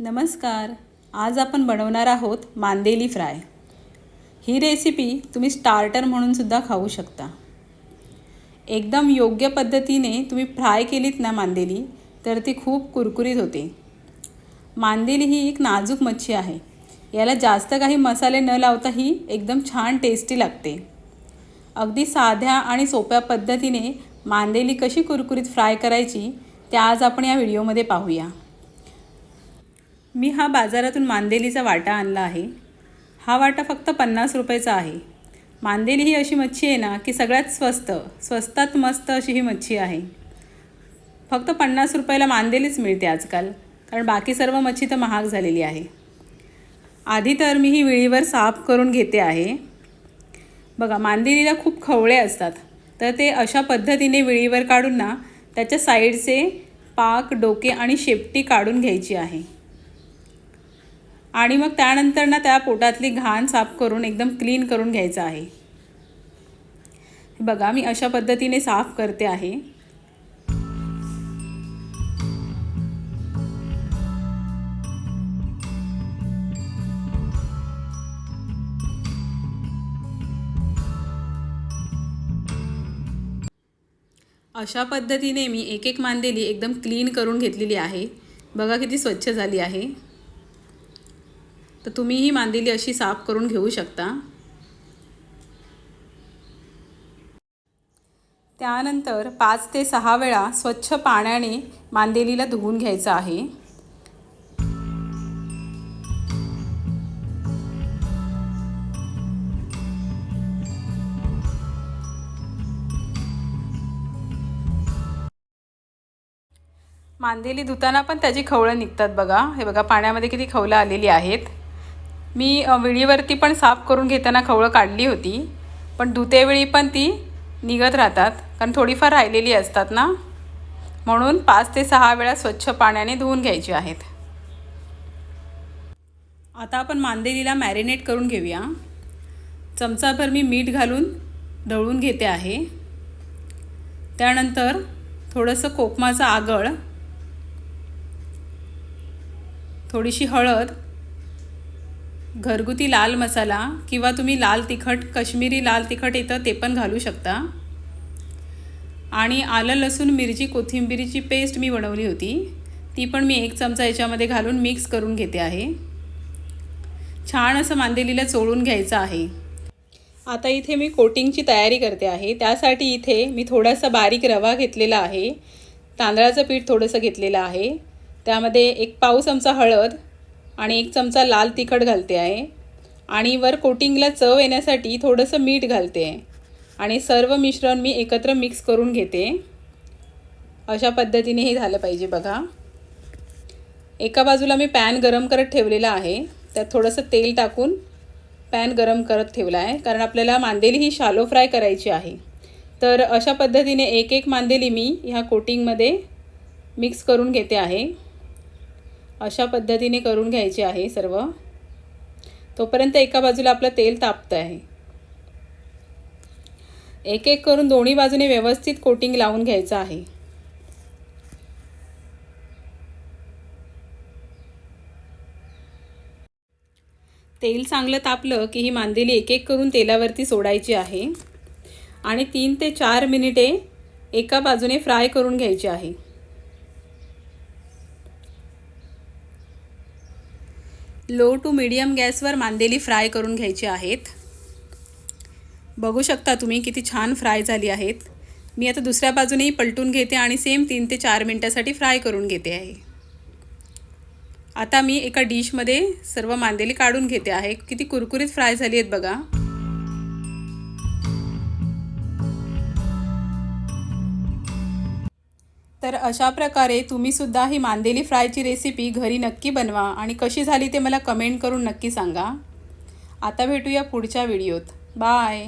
नमस्कार. आज आपण बनवणार आहोत मांदेली फ्राय. ही रेसिपी तुम्ही स्टार्टर म्हणून सुद्धा खाऊ शकता. एकदम योग्य पद्धतीने तुम्ही फ्राय केलीत ना मांदेली तर ती खूप कुरकुरीत होते. मांदेली ही एक नाजूक मच्छी आहे. याला जास्त काही मसाले न लावता ही एकदम छान टेस्टी लागते. अगदी साध्या आणि सोप्या पद्धतीने मांदेली कशी कुरकुरीत फ्राय करायची ते आज आपण या व्हिडिओमध्ये पाहूया. मी हा बाजारातून मांदेलीचा वाटा आणला आहे. हा वाटा फक्त पन्नास रुपयाचा आहे. मांदेली ही अशी मच्छी आहे ना की सगळ्यात स्वस्त स्वस्तात मस्त अशी ही मच्छी आहे. फक्त पन्नास रुपयाला मांदेलीच मिळते आजकाल कारण बाकी सर्व मच्छी तर महाग झालेली आहे. आधी तर मी ही विळीवर साफ करून घेते आहे. बघा मांदेलीला खूप खवळे असतात. तर ते अशा पद्धतीने विळीवर काढून ना त्याच्या साईडचे पाक डोके आणि शेपटी काढून घ्यायची आहे. आणि मग त्यानंतर ना त्या पोटातली घाण साफ करून एकदम क्लीन करून घ्यायचं आहे. बघा मी अशा पद्धतीने साफ करते आहे. अशा पद्धतीने मी एक एक मांदेली एकदम क्लीन करून घेतलेली आहे. बघा किती स्वच्छ झाली आहे. तर तुम्ही ही मांदेली अशी साफ करून घेऊ शकता. त्यानंतर पाच ते सहा वेळा स्वच्छ पाण्याने मांदेलीला धुवून घ्यायचं आहे. मांदेली धुताना पण त्याची खवळं निघतात बघा. हे बघा पाण्यामध्ये किती खवलं आलेली आहेत. मी विळीवरती पण साफ करून घेताना खवळं काढली होती पण धुतेवेळी पण ती निघत राहतात कारण थोडीफार राहिलेली असतात ना? म्हणून पाच ते सहा वेळा स्वच्छ पाण्याने धुवून घ्यायची आहेत. आता आपण मांदेलीला मॅरिनेट करून घेऊया. चमचाभर मी मीठ घालून ढवळून घेते आहे. त्यानंतर थोडंसं कोकमाचं आगळ थोडीशी हळद घरगुती लाल मसाला किंवा तुम्ही लाल तिखट कश्मीरी लाल तिखट येतं ते पण घालू शकता. आणि आलं लसूण मिरची कोथिंबिरीची पेस्ट मी बनवली होती. ती पण मी एक चमचा याच्यामध्ये घालून मिक्स करून घेते आहे. छान असं मांदेलीला चोळून घ्यायचं आहे. आता इथे मी कोटिंगची तयारी करते आहे. त्यासाठी इथे मी थोडासा बारीक रवा घेतलेला आहे. तांदळाचं पीठ थोडंसं घेतलेलं आहे. त्यामध्ये एक पाव चमचा हळद आणि एक चमचा लाल तिखट घालते आहे. आणि वर कोटिंगला चव येण्यासाठी थोडंसं मीठ घालते आहे. आणि सर्व मिश्रण मी एकत्र मिक्स करून घेते. अशा पद्धतीने हे झालं पाहिजे बघा. एका बाजूला मी पॅन गरम करत ठेवलेला आहे. त्यात थोडंसं तेल टाकून पॅन गरम करत ठेवला आहे. कारण आपल्याला मांदेली ही शालो फ्राय करायची आहे. तर अशा पद्धतीने एक एक मांदेली मी ह्या कोटिंगमध्ये मिक्स करून घेते आहे. अशा पद्धतीने करून घ्यायचे आहे सर्व. तोपर्यंत एका बाजूला आपलं तेल तापतं आहे. एक एक करून दोन्ही बाजूने व्यवस्थित कोटिंग लावून घ्यायचं आहे. तेल चांगलं तापलं की ही मांदेली एक एक करून तेलावरती सोडायची आहे. आणि तीन ते चार मिनिटे एका बाजूने फ्राय करून घ्यायची आहे. लो टू मीडियम गॅसवर मांदेली फ्राय करून घ्यायची आहेत. बघू शकता तुम्ही किती छान फ्राय झाली आहेत. मी आता दुसऱ्या बाजूनेही पलटून घेते आणि सेम तीन ते चार मिनटासाठी फ्राय करून घेते आहे. आता मी एका डिशमध्ये सर्व मांदेली काढून घेते आहे. किती कुरकुरीत फ्राय झाली आहेत बघा. अशा प्रकारे तुम्हीसुद्धा ही मांदेली फ्रायची रेसिपी घरी नक्की बनवा. आणि कशी झाली ते मला कमेंट करून नक्की सांगा. आता भेटूया पुढच्या व्हिडिओत. बाय.